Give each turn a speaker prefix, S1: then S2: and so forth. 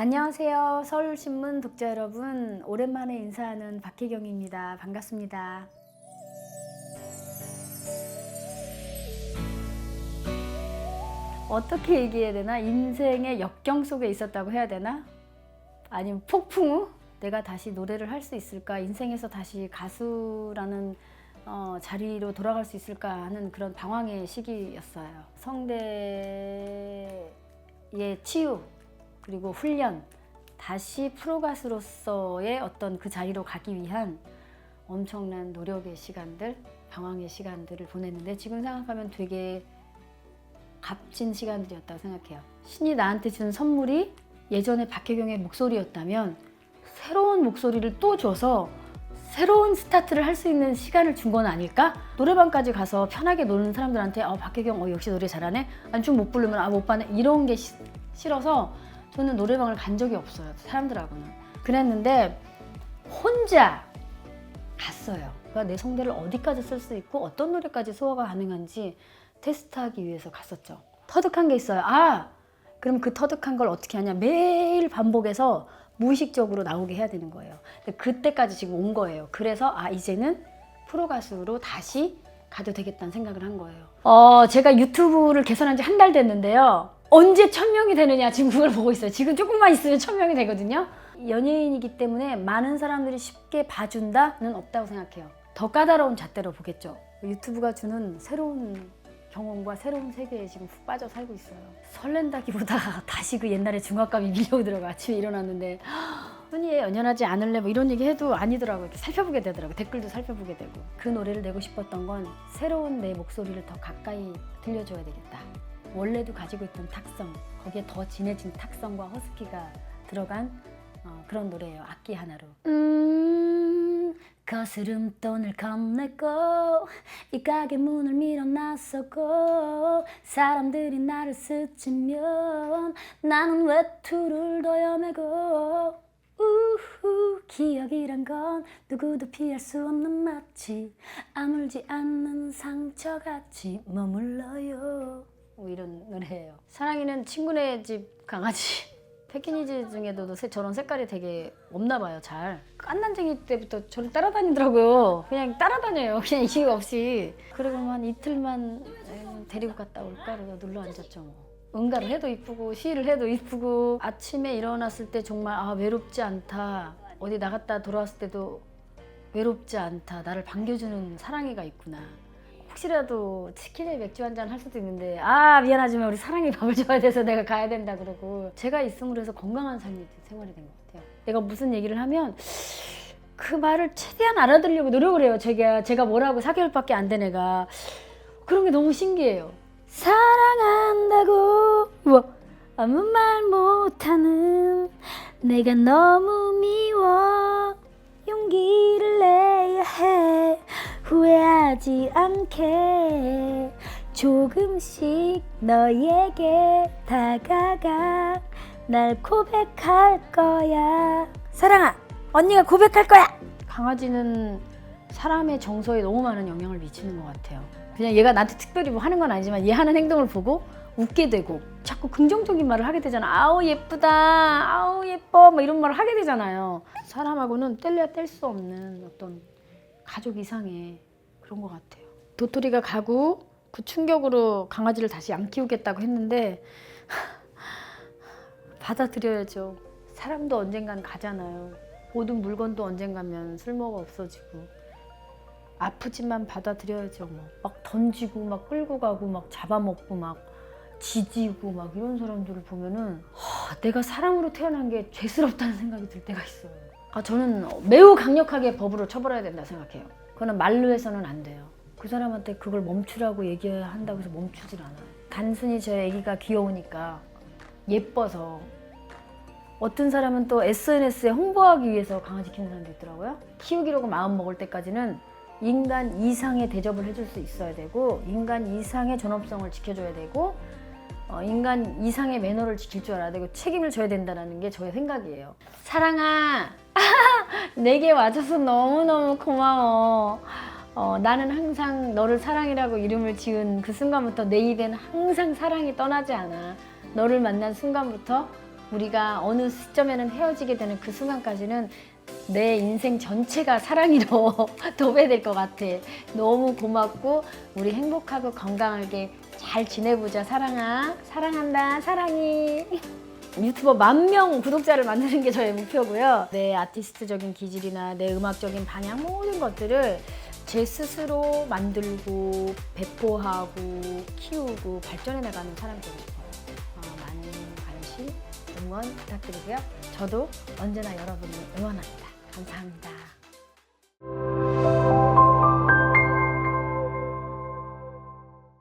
S1: 안녕하세요. 서울신문 독자 여러분. 오랜만에 인사하는 박혜경입니다. 반갑습니다. 어떻게 얘기해야 되나? 인생의 역경 속에 있었다고 해야 되나? 아니면 폭풍 후 내가 다시 노래를 할 수 있을까? 인생에서 다시 가수라는 어, 자리로 돌아갈 수 있을까 하는 그런 방황의 시기였어요. 성대의 치유 그리고 훈련 다시 프로 가수로서의 어떤 그 자리로 가기 위한 엄청난 노력의 시간들, 방황의 시간들을 보냈는데 지금 생각하면 되게 값진 시간들이었다고 생각해요. 신이 나한테 준 선물이 예전에 박혜경의 목소리였다면 새로운 목소리를 또 줘서 새로운 스타트를 할 수 있는 시간을 준 건 아닐까? 노래방까지 가서 편하게 노는 사람들한테 어, 박혜경 어, 역시 노래 잘하네? 안춤 못 부르면 아 못 봤네? 이런 게 시- 싫어서 저는 노래방을 간 적이 없어요. 사람들하고는. 그랬는데 혼자 갔어요. 그러니까 내 성대를 어디까지 쓸 수 있고 어떤 노래까지 소화가 가능한지 테스트하기 위해서 갔었죠. 터득한 게 있어요. 아, 그럼 그 터득한 걸 어떻게 하냐? 매일 반복해서 무의식적으로 나오게 해야 되는 거예요. 그때까지 지금 온 거예요. 그래서 아 이제는 프로 가수로 다시 가도 되겠다는 생각을 한 거예요. 어, 제가 유튜브를 개설한 지 한 달 됐는데요. 언제 천 명이 되느냐 지금 그걸 보고 있어요. 지금 조금만 있으면 천 명이 되거든요. 연예인이기 때문에 많은 사람들이 쉽게 봐준다는 없다고 생각해요. 더 까다로운 잣대로 보겠죠. 유튜브가 주는 새로운 경험과 새로운 세계에 지금 푹 빠져 살고 있어요. 설렌다기보다 다시 그 옛날에 중압감이 밀려오더라고 아침에 일어났는데 흔히 연연하지 않을래 뭐 이런 얘기 해도 아니더라고요. 이렇게 살펴보게 되더라고요. 댓글도 살펴보게 되고 그 노래를 내고 싶었던 건 새로운 내 목소리를 더 가까이 들려줘야 되겠다. 원래도 가지고 있던 탁성 거기에 더 진해진 탁성과 허스키가 들어간 어, 그런 노래예요. 악기 하나로. 음, 거스름 돈을 건네고 이 가게 문을 밀어 나서고 사람들이 나를 스치면 나는 외투를 더 여매고 우후 기억이란 건 누구도 피할 수 없는 마치 아물지 않는 상처같이 머물러요 뭐 이런 노래예요. 사랑이는 친구네 집 강아지 패키니즈 중에도 세- 저런 색깔이 되게 없나 봐요 잘. 깐난쟁이 때부터 저를 따라다니더라고요. 그냥 따라다녀요. 그냥 이유 없이. 그리고 한 이틀만 데리고 갔다 올까? 눌러 앉았죠 뭐. 응가를 해도 이쁘고 시를 해도 이쁘고 아침에 일어났을 때 정말 아 외롭지 않다. 어디 나갔다 돌아왔을 때도 외롭지 않다. 나를 반겨주는 사랑이가 있구나 혹시라도 치킨에 맥주 한 잔 할 수도 있는데 아 미안하지만 우리 사랑이 밥을 줘야 돼서 내가 가야 된다 그러고 제가 있음으로 해서 건강한 삶이 생활이 된 것 같아요. 내가 무슨 얘기를 하면 그 말을 최대한 알아들으려고 노력을 해요. 제가 제가 뭐라고 4개월밖에 안 된 애가. 그런 게 너무 신기해요. 사랑한다고 우와. 아무 말 못하는 내가 너무 후회하지 않게 조금씩 너에게 다가가 날 고백할 거야 사랑아 언니가 고백할 거야 강아지는 사람의 정서에 너무 많은 영향을 미치는 것 같아요 그냥 얘가 나한테 특별히 뭐 하는 건 아니지만 얘 하는 행동을 보고 웃게 되고 자꾸 긍정적인 말을 하게 되잖아. 아우 예쁘다. 아우 예뻐. 뭐 이런 말을 하게 되잖아요. 사람하고는 뗄래야 뗄 수 없는 어떤 가족 이상의 그런 것 같아요. 도토리가 가고 그 충격으로 강아지를 다시 안 키우겠다고 했는데 받아들여야죠. 사람도 언젠간 가잖아요. 모든 물건도 언젠가면 쓸모가 없어지고 아프지만 받아들여야죠. 뭐. 막 던지고 막 끌고 가고 막 잡아먹고 막 지지고 막 이런 사람들을 보면은 하, 내가 사람으로 태어난 게 죄스럽다는 생각이 들 때가 있어요. 아 저는 매우 강력하게 법으로 처벌해야 된다 생각해요. 그거는 말로 해서는 안 돼요. 그 사람한테 그걸 멈추라고 얘기한다고 해서 멈추질 않아요. 단순히 제 아기가 귀여우니까 예뻐서 어떤 사람은 또 SNS에 홍보하기 위해서 강아지 키우는 사람도 있더라고요. 키우기라고 마음 먹을 때까지는 인간 이상의 대접을 해줄 수 있어야 되고 인간 이상의 존엄성을 지켜줘야 되고 어, 인간 이상의 매너를 지킬 줄 알아야 되고 책임을 져야 된다는 게 저의 생각이에요. 사랑아, 내게 와줘서 너무너무 고마워. 어, 나는 항상 너를 사랑이라고 이름을 지은 그 순간부터 내 입엔 항상 사랑이 떠나지 않아. 너를 만난 순간부터 우리가 어느 시점에는 헤어지게 되는 그 순간까지는 내 인생 전체가 사랑이로 도배될 것 같아. 너무 고맙고 우리 행복하고 건강하게 잘 지내보자 사랑아. 사랑한다 사랑이. 유튜버 만 명 구독자를 만드는 게 저의 목표고요. 내 아티스트적인 기질이나 내 음악적인 방향 모든 것들을 제 스스로 만들고 배포하고 키우고 발전해 나가는 사람이 되고 싶어요. 어, 많은 관심, 응원 부탁드리고요. 저도 언제나 여러분을 응원합니다. 감사합니다.